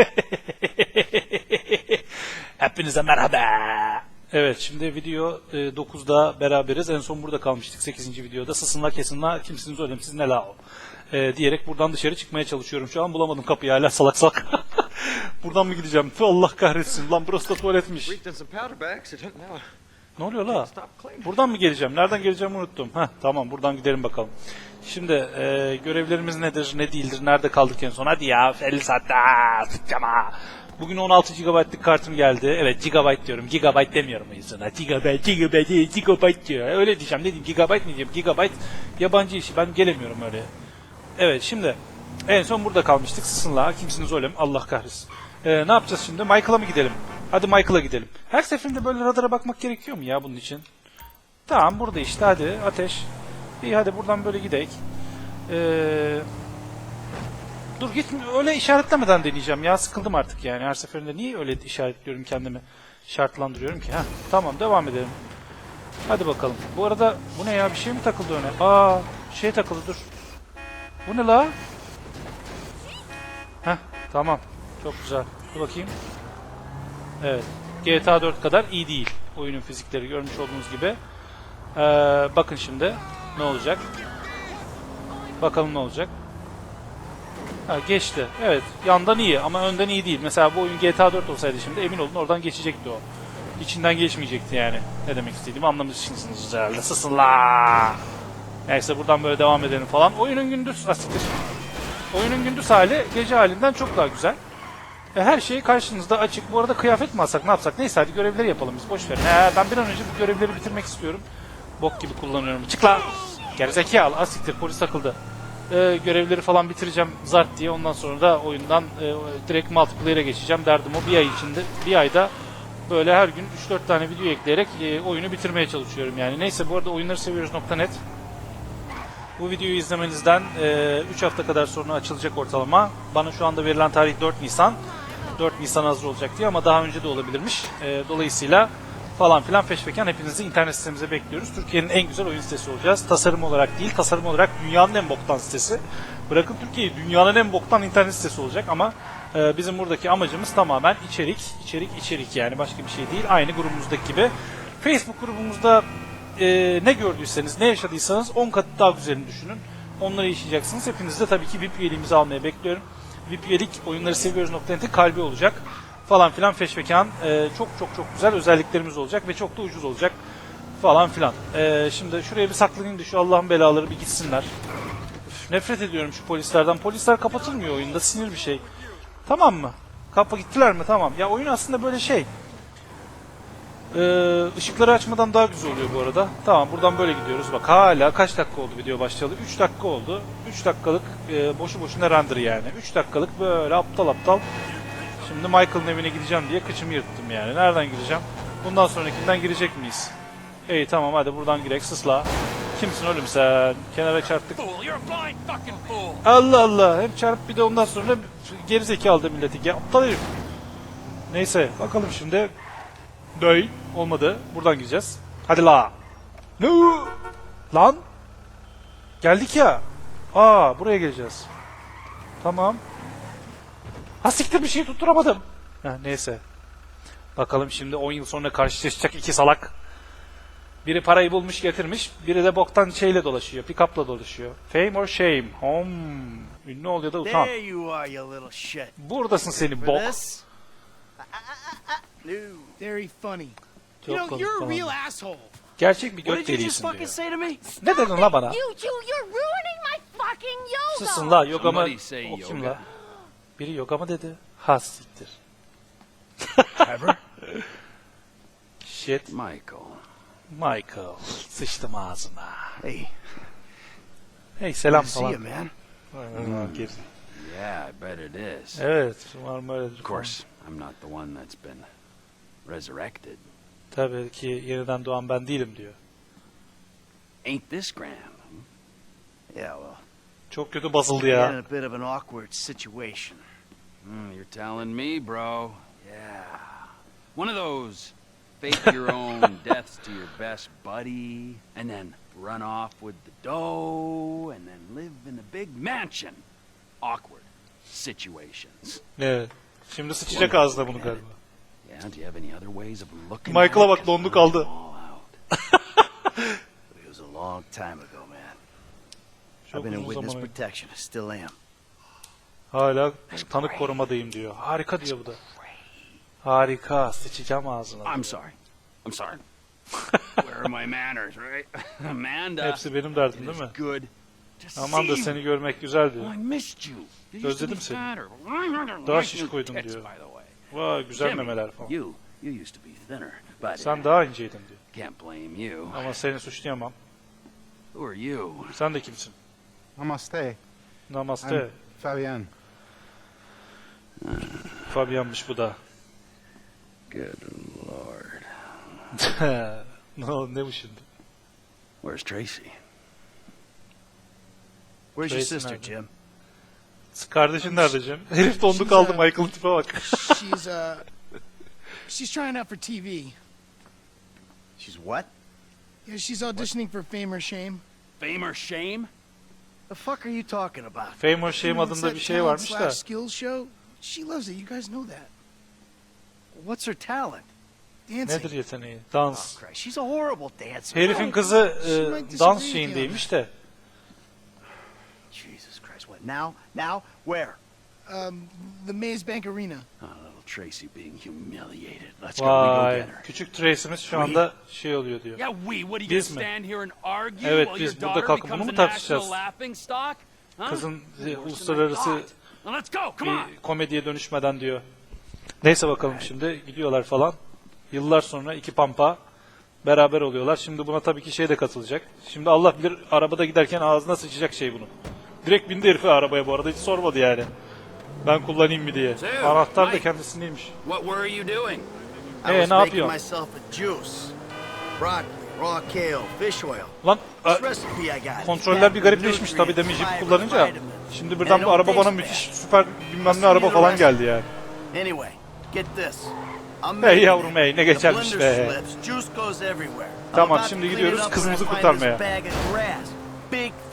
Hepinize merhaba. Evet şimdi video e, 9'da beraberiz. En son burada kalmıştık 8. videoda. Sısınla kesinla kimsiniz öyle siz ne la o. E, diyerek buradan dışarı çıkmaya çalışıyorum. Şu an bulamadım kapıyı hala salak salak. buradan mı gideceğim? Tüh, Allah kahretsin. Lan burası da tuvaletmiş. Ne oluyor la? Buradan mı geleceğim? Nereden geleceğimi unuttum. Heh, tamam buradan gidelim bakalım. Şimdi e, görevlerimiz nedir, ne değildir, nerede kaldık en son? Hadi ya 50 saatte aa, sıkacağım ha. Bugün 16 GB'lık kartım geldi. Evet GB diyorum. Gigabyte demiyorum o yüzden. Gigabyte, gigabyte, gigabyte diyor. Öyle diyeceğim. Ne diyeyim? Gigabyte mi diyeyim? Gigabyte yabancı işi. Ben gelemiyorum öyle. Evet şimdi en son burada kalmıştık. Sısınla. Kimsiniz mi? Allah kahretsin. Ee, ne yapacağız şimdi? Michael'a mı gidelim? Hadi Michael'a gidelim. Her seferinde böyle radara bakmak gerekiyor mu ya bunun için? Tamam burada işte hadi ateş. İyi hadi buradan böyle gidelim. Ee, dur git öyle işaretlemeden deneyeceğim ya sıkıldım artık yani her seferinde niye öyle işaretliyorum kendimi şartlandırıyorum ki ha tamam devam edelim. Hadi bakalım. Bu arada bu ne ya bir şey mi takıldı öne? Aa şey takıldı dur. Bu ne la? Heh tamam çok güzel. Dur bakayım. Evet. GTA 4 kadar iyi değil. Oyunun fizikleri görmüş olduğunuz gibi. Ee, bakın şimdi ne olacak. Bakalım ne olacak. Ha, geçti. Evet. Yandan iyi ama önden iyi değil. Mesela bu oyun GTA 4 olsaydı şimdi emin olun oradan geçecekti o. İçinden geçmeyecekti yani. Ne demek istediğimi anlamışsınız herhalde. Sısın la. Neyse buradan böyle devam edelim falan. Oyunun gündüz asiktir. Oyunun gündüz hali gece halinden çok daha güzel. E, her şey karşınızda açık. Bu arada kıyafet mi alsak ne yapsak? Neyse hadi görevleri yapalım biz boş verin. He, ben bir an önce bu görevleri bitirmek istiyorum. Bok gibi kullanıyorum. Çık la! Gerizekalı. Asiktir polis takıldı. E, görevleri falan bitireceğim zart diye. Ondan sonra da oyundan e, direkt multiplayer'e geçeceğim. Derdim o bir ay içinde. Bir ayda böyle her gün 3-4 tane video ekleyerek e, oyunu bitirmeye çalışıyorum yani. Neyse bu arada oyunları seviyoruz.net bu videoyu izlemenizden 3 hafta kadar sonra açılacak ortalama. Bana şu anda verilen tarih 4 Nisan. 4 Nisan hazır olacak diye ama daha önce de olabilirmiş. E, dolayısıyla falan filan feşfeken hepinizi internet sitemize bekliyoruz. Türkiye'nin en güzel oyun sitesi olacağız. Tasarım olarak değil, tasarım olarak dünyanın en boktan sitesi. Bırakın Türkiye'yi dünyanın en boktan internet sitesi olacak ama e, bizim buradaki amacımız tamamen içerik, içerik, içerik yani başka bir şey değil. Aynı grubumuzdaki gibi. Facebook grubumuzda e, ne gördüyseniz, ne yaşadıysanız 10 kat daha güzelini düşünün. Onları yaşayacaksınız. Hepiniz de tabii ki VIP üyeliğimizi almaya bekliyorum. VIP üyelik oyunları seviyoruz.net'in kalbi olacak. Falan filan feşvekan. E, çok çok çok güzel özelliklerimiz olacak ve çok da ucuz olacak. Falan filan. E, şimdi şuraya bir saklanayım da şu Allah'ın belaları bir gitsinler. Üf, nefret ediyorum şu polislerden. Polisler kapatılmıyor oyunda. Sinir bir şey. Tamam mı? Kapa gittiler mi? Tamam. Ya oyun aslında böyle şey. Ee, ışıkları açmadan daha güzel oluyor bu arada. Tamam buradan böyle gidiyoruz. Bak hala kaç dakika oldu video başlayalı? 3 dakika oldu. 3 dakikalık e, boşu boşuna render yani. 3 dakikalık böyle aptal aptal. Şimdi Michael'ın evine gideceğim diye kıçımı yırttım yani. Nereden gireceğim? Bundan sonrakinden girecek miyiz? İyi tamam hadi buradan girek sısla. Kimsin oğlum sen? Kenara çarptık. Allah Allah. Hem çarp bir de ondan sonra geri zekalı da milleti. Ya, aptal herif. Neyse bakalım şimdi. Döy. Olmadı. Buradan gideceğiz. Hadi la. Ne? Lan. Geldik ya. Aa buraya geleceğiz. Tamam. Ha siktir bir şey tutturamadım. Ha, neyse. Bakalım şimdi 10 yıl sonra karşılaşacak iki salak. Biri parayı bulmuş getirmiş, biri de boktan şeyle dolaşıyor, pick-up'la dolaşıyor. Fame or shame? Hom. Ünlü ol ya da utan. There you are, you little shit. Buradasın seni bok. Çok you know, komik you're a falan. real asshole. Gerçek bir göt fucking diyor. say to me? Ne dedin la bana? You, you, you're ruining my fucking yoga. Susun la yoga mı? Somebody say O kim yoga. la? Biri yoga mı dedi? Ha siktir. Trevor? Shit. Michael. Michael. Sıçtım ağzına. Hey, Hey selam good to see you, man. Geri. Yeah, I bet it is. Evet. Umarım öyledir. Of course, I'm not the one that's been resurrected. Tabii ki yeniden doğan ben değilim diyor. Ain't this grand? Yeah, well, Çok kötü basıldı we're in ya. a bit of an awkward situation. Hmm, you're telling me, bro. Yeah. One of those fake your own deaths to your best buddy, and then run off with the dough, and then live in a big mansion. Awkward situations. Evet. Şimdi sıçacak ağzına bunu galiba. Yeah, do you have any other ways of looking Michael'a bak, all out. It was a long time ago, man. Çok I've been uzun witness zaman. protection. I still am. Hala tanık korumadayım diyor. Harika diyor bu da. Harika. Sıçacağım ağzına. I'm sorry. I'm sorry. Where are my manners, right? Amanda. Hepsi benim derdim değil mi? good Aman da seni görmek güzeldi. you. Oh, Özledim seni. Daha şiş tits, diyor. Vay güzel memeler falan. Sen daha inceydin diyor. can't blame you. Ama seni suçlayamam. Who are you? Sen de kimsin? Namaste. Namaste. I'm Fabian. Fabian'mış bu da. Good lord. ne, ne bu şimdi? Where's Tracy? Where's your Tracy sister, nerede? Jim? Kardeşin nerede Cem? Herif dondu She's, kaldı uh, Michael'ın tipe bak. she's uh she's trying out for TV. She's what? Yeah, she's auditioning for Fame or Shame. Fame or shame? The fuck are you talking about? Fame or Shame You know, it's adında that bir şey talent varmış da. slash skills show. She loves it. You guys know that. What's her talent? Dancing. Nedir yeteneği? Oh, Dans. Christ. She's a horrible dancer. Herifin kızı She e, dans şeyindeymiş de. Jesus Christ. What? Now? Now? Where? Um, the Maze Bank Arena. Oh, little Tracy being humiliated. Let's go. We go Vay. get her. Küçük Tracy'miz şu anda şey oluyor diyor. Yeah, we. What are you gonna Biz mi? stand here and argue Evet, while biz your burada daughter kalkıp bunu becomes mu a tartışacağız? national laughing stock? Huh? Kızın e, Worse than I uluslararası thought. Bir komediye dönüşmeden diyor. Neyse bakalım şimdi gidiyorlar falan. Yıllar sonra iki pampa beraber oluyorlar. Şimdi buna tabii ki şey de katılacak. Şimdi Allah bilir arabada giderken ağzına sıçacak şey bunu. Direkt bindi herifi arabaya bu arada hiç sormadı yani. Ben kullanayım mı diye. Anahtar da kendisindeymiş. What were you doing? I Ee, was ne making yapıyorsun? myself a juice. Broccoli, raw kale, fish oil. Lan a- got. kontroller bir garipleşmiş tabii demin Jeep kullanınca. Şimdi birden bu araba bana müthiş süper bilmem ne araba falan geldi yani. Anyway, get this. I'm Hey yavrum hey ne geçermiş be. Tamam, şimdi gidiyoruz kızımızı kurtarmaya.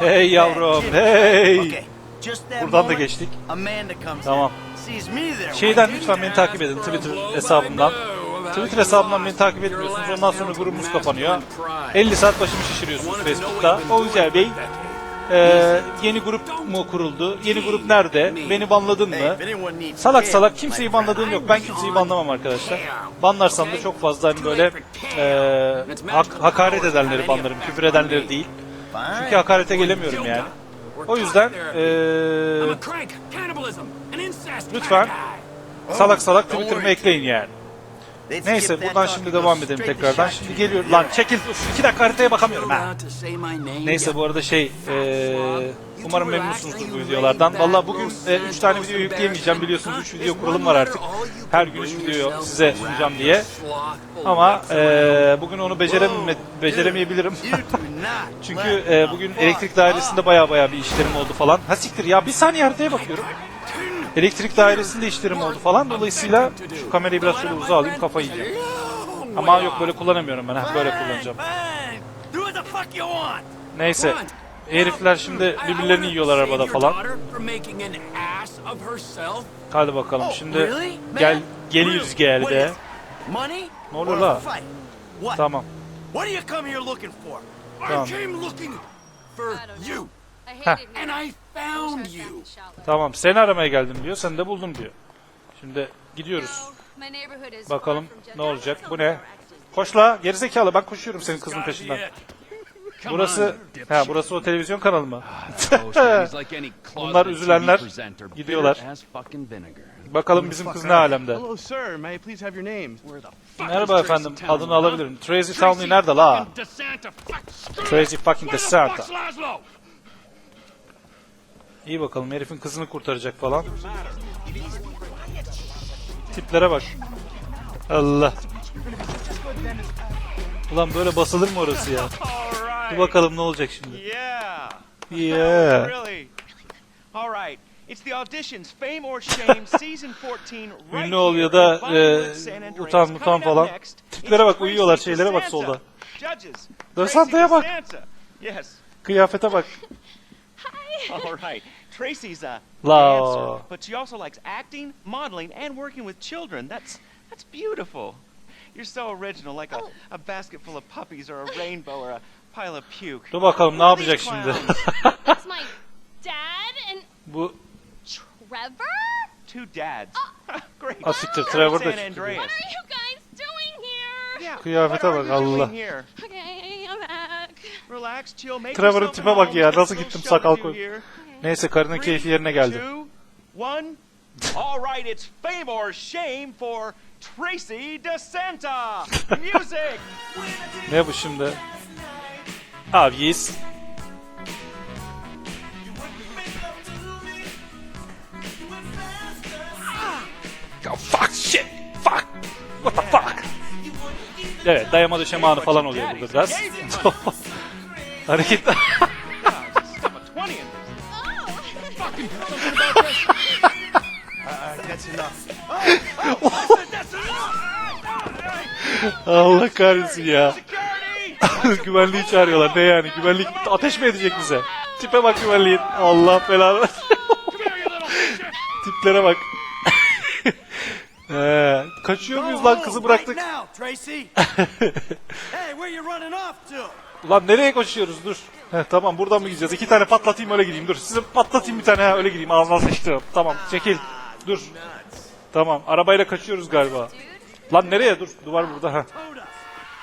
Hey yavrum, hey. Buradan da geçtik. Tamam. Şeyden lütfen beni takip edin Twitter hesabımdan. Twitter hesabımdan beni takip etmiyorsunuz. Ondan sonra grubumuz kapanıyor. 50 saat başımı şişiriyorsunuz Facebook'ta. O güzel bey. Ee, yeni grup mu kuruldu? Yeni grup nerede? Beni banladın mı? Salak salak kimseyi banladığım yok. Ben kimseyi banlamam arkadaşlar. Banlarsam da çok fazla hani böyle e, hak, hakaret edenleri banlarım. Küfür edenleri değil. Çünkü hakarete gelemiyorum yani. O yüzden e, lütfen salak salak Twitter'ımı ekleyin yani. Neyse buradan şimdi devam edelim tekrardan. Şimdi geliyor. Lan çekil. Uf, iki dakika haritaya bakamıyorum ha. Neyse bu arada şey eee, umarım memnunsunuzdur bu videolardan. Valla bugün 3 tane video yükleyemeyeceğim biliyorsunuz 3 video kuralım var artık. Her gün 3 video size sunacağım diye. Ama eee, bugün onu becerememe, beceremeyebilirim. Çünkü the bugün elektrik dairesinde baya baya bir işlerim oldu falan. Ha siktir ya bir saniye haritaya bakıyorum. Elektrik dairesinde işlerim oldu falan. Dolayısıyla şu kamerayı biraz şöyle uzağa alayım kafayı yiyeceğim. Ama yok böyle kullanamıyorum ben. Ha, böyle kullanacağım. Neyse. Herifler şimdi birbirlerini yiyorlar arabada falan. Hadi bakalım şimdi gel geliyoruz geldi. Ne oluyor la? Tamam. What do you come here looking for? Tamam. I came looking for you, And. I found you. Tamam. Seni aramaya geldim diyor. Sen de buldum diyor. Şimdi gidiyoruz. Bakalım ne olacak. Bu ne? Koş la gerizekalı ben koşuyorum senin kızın peşinden. Burası ha burası o televizyon kanalı mı? Bunlar üzülenler gidiyorlar. Bakalım bizim kız ne alemde. Merhaba efendim. Adını alabilirim. Tracy Townley nerede la? Tracy fucking DeSanta. İyi bakalım herifin kızını kurtaracak falan. Tiplere bak. Allah. Ulan böyle basılır mı orası ya? Dur bakalım ne olacak şimdi. Yeah. Yeah. Really? All right. It's the auditions Fame or Shame Season 14 right Ünlü ol ya da, e, utan mutan falan. Tiplere bak, uyuyorlar, şeylere bak solda. Judges. DeSanta'ya bak. Kıyafete bak. All right. Tracy's a La. dancer, but she also likes acting, modeling, and working with children. That's that's beautiful. You're so original, like a, Oh. a basket full of puppies or a rainbow or a pile of puke. Dur bakalım ne Who are yapacak these şimdi. clowns? That's my dad and Bu Trevor? Two dads. Oh. Great. Ha siktir Trevor da San çıktı. Andreas. What are you guys doing here? Yeah, Kıyafete what are bak, you doing Allah. here? Okay, Trevor'ın tipe bak ya, nasıl gittim sakal koy-. Neyse karının keyfi yerine geldi. Two, one. All right, it's fame or shame for Tracy DeSanta. Music. Ne bu şimdi? Obvious. Ya fuck shit. Fuck. What the fuck? Evet dayama döşeme anı falan oluyor burada biraz. Hareket. Stuff a 20 in this. That's enough. Allah kahretsin ya. Güvenliği çağırıyorlar. Ne yani? Güvenlik ateş mi edecek bize? Tipe bak güvenliğin. Allah belanı. Tiplere bak. Ee, kaçıyor muyuz lan kızı bıraktık. Ulan nereye koşuyoruz dur. Heh, tamam buradan mı gideceğiz? İki tane patlatayım öyle gideyim dur. Size patlatayım bir tane ha öyle gideyim ağzına sıçtım. Tamam çekil. Dur. Tamam arabayla kaçıyoruz galiba. Lan nereye dur duvar burada ha.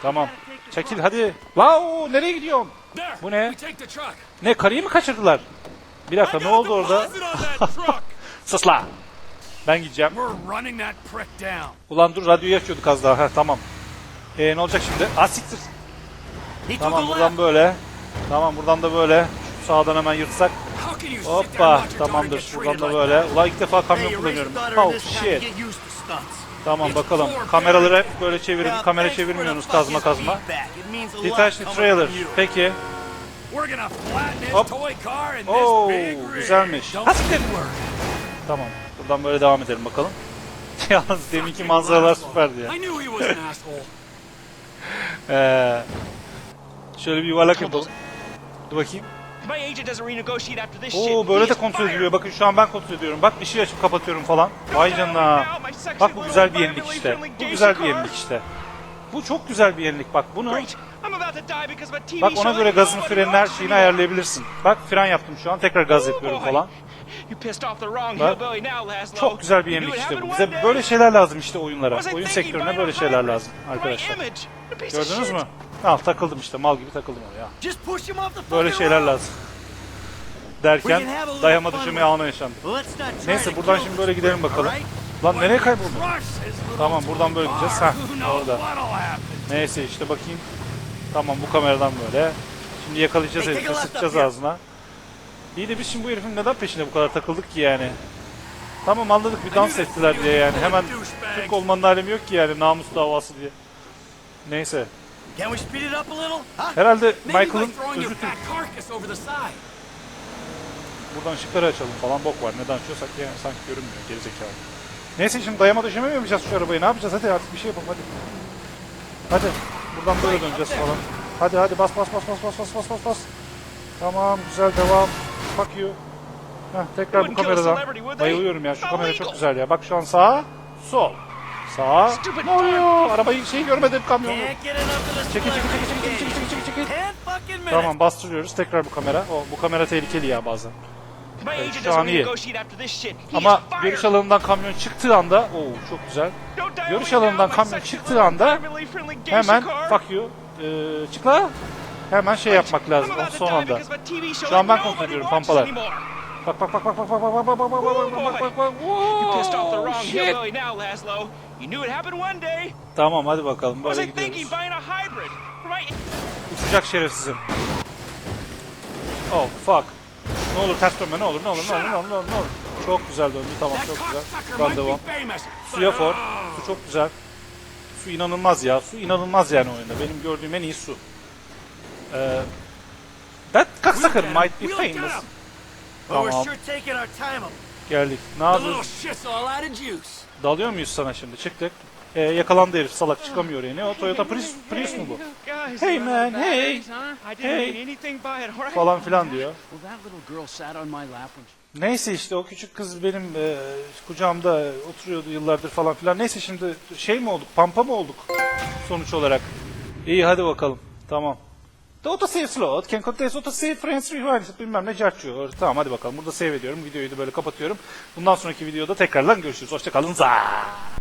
Tamam. Çekil hadi. Wow nereye gidiyorsun? Bu ne? Ne karıyı mı kaçırdılar? Bir dakika ne oldu orada? Sus la. Ben gideceğim. Ulan dur radyoyu açıyorduk az daha. Ha tamam. Ee, ne olacak şimdi? Siktir. He took Tamam buradan böyle. Tamam buradan da böyle. Şu sağdan hemen yırtsak. Hoppa tamamdır. Buradan da böyle. Ulan ilk defa kamyon kullanıyorum. Oh shit. Tamam bakalım. Kameraları hep böyle çevirin. Kamera çevirmiyorsunuz kazma kazma. Detach the trailer. Peki. Hop. Oo, oh, güzelmiş. Tamam. Buradan böyle devam edelim bakalım. Yalnız deminki manzaralar süperdi ya. ee, Şöyle bir yuvarlak yapalım. Dur bakayım. Oo böyle de kontrol ediliyor. Bakın şu an ben kontrol ediyorum. Bak bir şey açıp kapatıyorum falan. Vay canına. Bak bu güzel bir yenilik işte. Bu güzel bir yenilik işte. Bu çok güzel bir yenilik bak bunu. Bak ona göre gazın frenini her şeyini ayarlayabilirsin. Bak fren yaptım şu an tekrar gaz yapıyorum falan. Bak, çok güzel bir yenilik işte bu. Bize böyle şeyler lazım işte oyunlara. Oyun sektörüne böyle şeyler lazım arkadaşlar. Gördünüz mü? Al takıldım işte mal gibi takıldım oraya. Böyle şeyler lazım. Derken dayama it. anı yaşandı. Neyse buradan şimdi böyle gidelim bakalım. Lan nereye kayboldun? Tamam buradan böyle gideceğiz. Heh orada. Neyse işte bakayım. Tamam bu kameradan böyle. Şimdi yakalayacağız herifi sıkacağız ağzına. İyi de biz şimdi bu herifin neden peşine bu kadar takıldık ki yani? Tamam anladık bir dans ettiler diye yani. Hemen Türk olmanın alemi yok ki yani namus davası diye. Neyse. Can we speed it up a little? Huh? Herhalde Michael'ın özü your Türk. fat carcass over the side. Buradan ışıkları açalım falan bok var. Neden açıyorsak yani sanki görünmüyor gerizekalı. Neyse şimdi dayama döşeme mi yapacağız şu arabayı? Ne yapacağız? Hadi artık bir şey yapalım hadi. Hadi. Buradan böyle döneceğiz falan. Hadi hadi bas bas bas bas bas bas bas bas bas. Tamam güzel devam. Fuck you. Heh, tekrar bu kameradan. Bayılıyorum ya şu kamera çok güzel ya. Bak şu an sağ, sol. Sağ. Stupid Ne oluyor? Arabayı şey görmedim kamyonu. Çekil çekil çekil çekil çekil çekil çekil çekil. Tamam bastırıyoruz tekrar bu kamera. O bu kamera tehlikeli ya bazen. Şu an iyi. Ama görüş alanından kamyon çıktığı anda, oo çok güzel. Görüş alanından kamyon çıktığı anda Hemen fuck you. Ee, çık la. Hemen şey yapmak lazım o son anda. Şu an ben kontrol ediyorum, pampalar. anymore. Bak bak bak bak bak bak bak bak bak bak bak bak bak bak bak You knew it happened one day. Tamam hadi bakalım böyle I thinking gidiyoruz. buying a hybrid? For my Uçacak şerefsizim. Oh fuck. Ne olur ters dönme ne olur ne olur ne olur ne olur ne olur. ne olur. Çok güzel döndü tamam çok güzel. Ben devam. Suya for. Su çok güzel. Su inanılmaz ya. Su inanılmaz yani oyunda. Benim gördüğüm en iyi su. Ee, that cocksucker might be famous. Tamam geldik. Ne yapıyoruz? juice. Dalıyor muyuz sana şimdi? Çıktık. Ee, yakalandı herif salak çıkamıyor. Ne o Toyota Prius, Prius mu bu? Hey man hey Hey. falan filan diyor. Neyse işte o küçük kız benim e, kucağımda oturuyordu yıllardır falan filan. Neyse şimdi şey mi olduk, pampa mı olduk sonuç olarak? İyi hadi bakalım. Tamam. The autosave slot can contain autosave friends rewind bilmem ne carçıyor. Tamam hadi bakalım. Burada save ediyorum. Videoyu da böyle kapatıyorum. Bundan sonraki videoda tekrardan görüşürüz. Hoşçakalın.